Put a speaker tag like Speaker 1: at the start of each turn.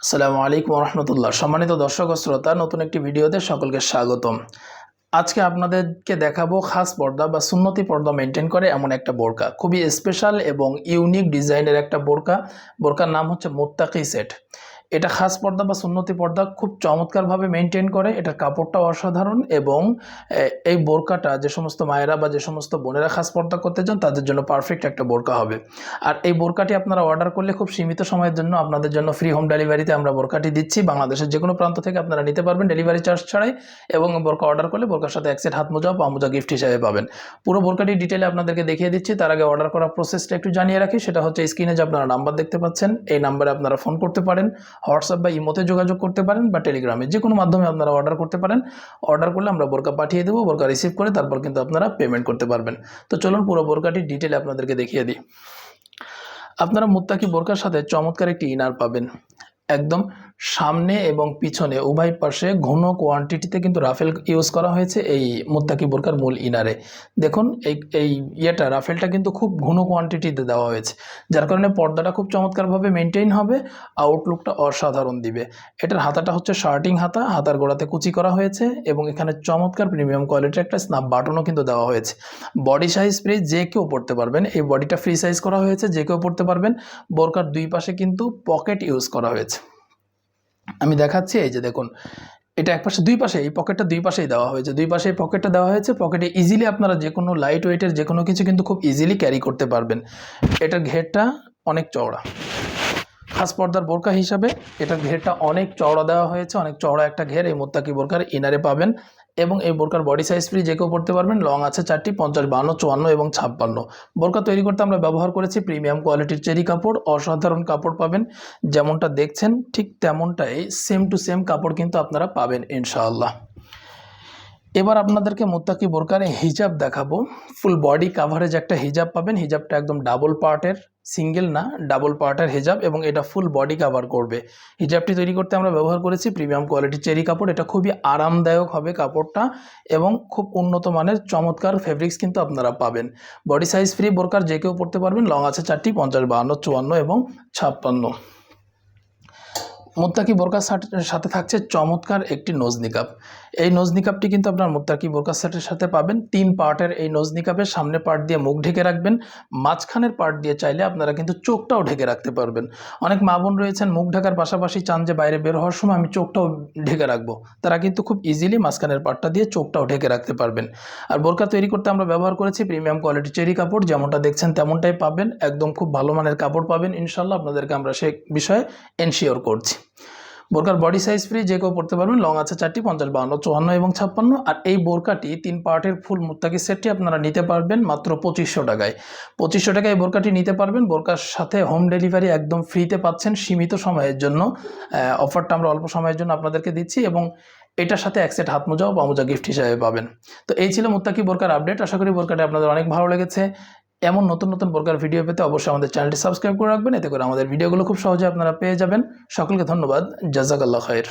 Speaker 1: আসসালামু আলাইকুম রহমতুল্লাহ সম্মানিত দর্শক ও শ্রোতা, নতুন একটি ভিডিওতে সকলকে স্বাগতম। আজকে আপনাদেরকে দেখাবো খাস পর্দা বা সুন্নতি পর্দা মেনটেন করে এমন একটা বোরকা। খুবই স্পেশাল এবং ইউনিক ডিজাইনের একটা বোরকা। বোরকার নাম হচ্ছে মোত্তাকি সেট। এটা খাস পর্দা বা সুন্নতি পর্দা খুব চমৎকারভাবে মেনটেন করে। এটার কাপড়টাও অসাধারণ এবং এই বোরকাটা যে সমস্ত মায়েরা বা যে সমস্ত বোনেরা খাস পর্দা করতে চান, তাদের জন্য পারফেক্ট একটা বোরকা হবে। আর এই বোরকাটি আপনারা অর্ডার করলে খুব সীমিত সময়ের জন্য আপনাদের জন্য ফ্রি হোম ডেলিভারিতে আমরা বোরকাটি দিচ্ছি। বাংলাদেশের যে কোনো প্রান্ত থেকে আপনারা নিতে পারবেন ডেলিভারি চার্জ ছাড়াই এবং বোরকা অর্ডার করলে বোরকার সাথে এক সেট হাত মোজা পা মোজা গিফট হিসেবে পাবেন। পুরো বোরকাটি ডিটেলে আপনাদেরকে দেখিয়ে দিচ্ছি। তার আগে অর্ডার করার প্রসেসটা একটু জানিয়ে রাখি। সেটা হচ্ছে স্ক্রিনে যে আপনারা নাম্বার দেখতে পাচ্ছেন, এই নাম্বারে আপনারা ফোন করতে পারেন। হোয়াটসঅ্যাপ বা ইমোতে যোগাযোগ করতে পারেন বা টেলিগ্রামে যে কোনো মাধ্যমে আপনারা অর্ডার করতে পারেন। অর্ডার করলে আমরা বোরকা পাঠিয়ে দেবো, বোরকা রিসিভ করে তারপর কিন্তু আপনারা পেমেন্ট করতে পারবেন। তো চলুন পুরো বোরকাটি ডিটেলে আপনাদেরকে দেখিয়ে দিই। আপনারা মুত্তাকি বোরকার সাথে চমৎকার একটি ইনার পাবেন। একদম সামনে এবং পিছনে, উভয় পাশে ঘন কোয়ান্টিটিতে কিন্তু রাফেল ইউজ করা হয়েছে এই মুত্তাকি বোরকার মূল ইনারে। দেখুন, এই এই ইয়েটা, রাফেলটা কিন্তু খুব ঘন কোয়ান্টিটিতে দেওয়া হয়েছে, যার কারণে পর্দাটা খুব চমৎকারভাবে মেনটেন হবে আউটলুকটা অসাধারণ দিবে। এটার হাতাটা হচ্ছে শার্টিং হাতা, হাতার গোড়াতে কুচি করা হয়েছে এবং এখানে চমৎকার প্রিমিয়াম কোয়ালিটির একটা স্নাপ বাটনও কিন্তু দেওয়া হয়েছে। বডি সাইজ ফ্রি যে কেউ পড়তে পারবেন, এই বডিটা ফ্রি সাইজ করা হয়েছে, যে কেউ পড়তে পারবেন, বোরকার দুই পাশে কিন্তু পকেট ইউজ করা হয়েছে। আমি দেখাচ্ছি, এই যে দেখুন, এটা এক পাশে, দুই পাশে, এই পকেটটা দুই পাশেই দেওয়া হয়েছে। দুই পাশে পকেটটা দেওয়া হয়েছে পকেটে ইজিলি আপনারা যে কোনো লাইট ওয়েটের যে কোনো কিছু কিন্তু খুব ইজিলি ক্যারি করতে পারবেন। এটার ঘেরটা অনেক চওড়া। খাস পর্দার বোরকা হিসাবে এটার ঘেরটা অনেক চওড়া দেওয়া হয়েছে, অনেক চওড়া একটা ঘের, এই মোত্তাকি বোরকার ইনারে পাবেন। এবং এই বোরকার বডি সাইজ ফ্রি যে কেউ পড়তে পারবেন লং আছে চারটি, পঞ্চাশ, বান্ন, চুয়ান্ন এবং ছাপ্পান্ন। বোরকা তৈরি করতে আমরা ব্যবহার করেছি প্রিমিয়াম কোয়ালিটির চেরি কাপড়, অসাধারণ কাপড় পাবেন। যেমনটা দেখছেন, ঠিক তেমনটাই সেম টু সেম কাপড় কিন্তু আপনারা পাবেন, ইনশাআল্লাহ। এবার আপনাদেরকে মোত্তাকি বোরকারে হিজাব দেখাবো। ফুল বডি কাভারেজ একটা হিজাব পাবেন, হিজাবটা একদম ডাবল পার্টের সিঙ্গেল না ডাবল পার্টের হিজাব এবং এটা ফুল বডি কাভার করবে। হিজাবটি তৈরি করতে আমরা ব্যবহার করেছি প্রিমিয়াম কোয়ালিটির চেরি কাপড়, এটা খুবই আরামদায়ক হবে কাপড়টা এবং খুব উন্নত মানের চমৎকার ফেব্রিক্স কিন্তু আপনারা পাবেন। বডি সাইজ ফ্রি বোরকার যে কেউ পড়তে পারবেন লং আছে চারটি, পঞ্চাশ, বাহান্ন, চুয়ান্ন এবং ছাপ্পান্ন। মুত্তাকি বোরকার সাথে- সাথে থাকছে চমৎকার একটি নোজ নিকাপ এই নোজ নিকাপটি কিন্তু আপনার মুত্তাকি বোরকার সেটের সাথে পাবেন। তিন পার্টের এই নোজ নিকাপের সামনে পার্ট দিয়ে মুখ ঢেকে রাখবেন। মাঝখানের পার্ট দিয়ে চাইলে আপনারা কিন্তু চোখটাও ঢেকে রাখতে পারবেন। অনেক মা বোন রয়েছেন মুখ ঢাকার পাশাপাশি চান যে বাইরে বের হওয়ার সময় আমি চোখটাও ঢেকে রাখব। তারা কিন্তু খুব ইজিলি মাঝখানের পার্টটা দিয়ে চোখটাও ঢেকে রাখতে পারবেন। আর বোরকা তৈরি করতে আমরা ব্যবহার করেছি প্রিমিয়াম কোয়ালিটি চেরি কাপড়। যেমনটা দেখছেন তেমনটাই পাবেন। একদম খুব ভালো মানের কাপড় পাবেন। ইনশাল্লাহ আপনাদেরকে আমরা সে বিষয়ে এনশিওর করছি। বোরকার বডি সাইজ ফ্রি যে কেউ পড়তে পারবেন লং আছে চারটি, পঞ্চাশ বাহান্ন চুয়ান্ন এবং ছাপ্পান্ন। আর এই বোরকাটি তিন পার্টের ফুল মুত্তাকি সেটটি আপনারা নিতে পারবেন মাত্র পঁচিশশো টাকায়। পঁচিশশো টাকায় বোরকাটি নিতে পারবেন। বোরকার সাথে হোম ডেলিভারি একদম ফ্রিতে পাচ্ছেন সীমিত সময়ের জন্য। অফারটা আমরা অল্প সময়ের জন্য আপনাদেরকে দিচ্ছি এবং এটার সাথে এক সেট হাত মোজাও বা মোজা গিফট হিসাবে পাবেন। তো এই ছিল মুত্তাকি বোরকার আপডেট আশা করি বোরকাটা আপনাদের অনেক ভালো লেগেছে। এমন নতুন নতুন প্রকার ভিডিও পেতে অবশ্যই আমাদের চ্যানেলটি সাবস্ক্রাইব করে রাখবেন। এতে করে আমাদের ভিডিওগুলো খুব সহজে আপনারা পেয়ে যাবেন। সকলকে ধন্যবাদ। জাজাকাল্লা খায়ের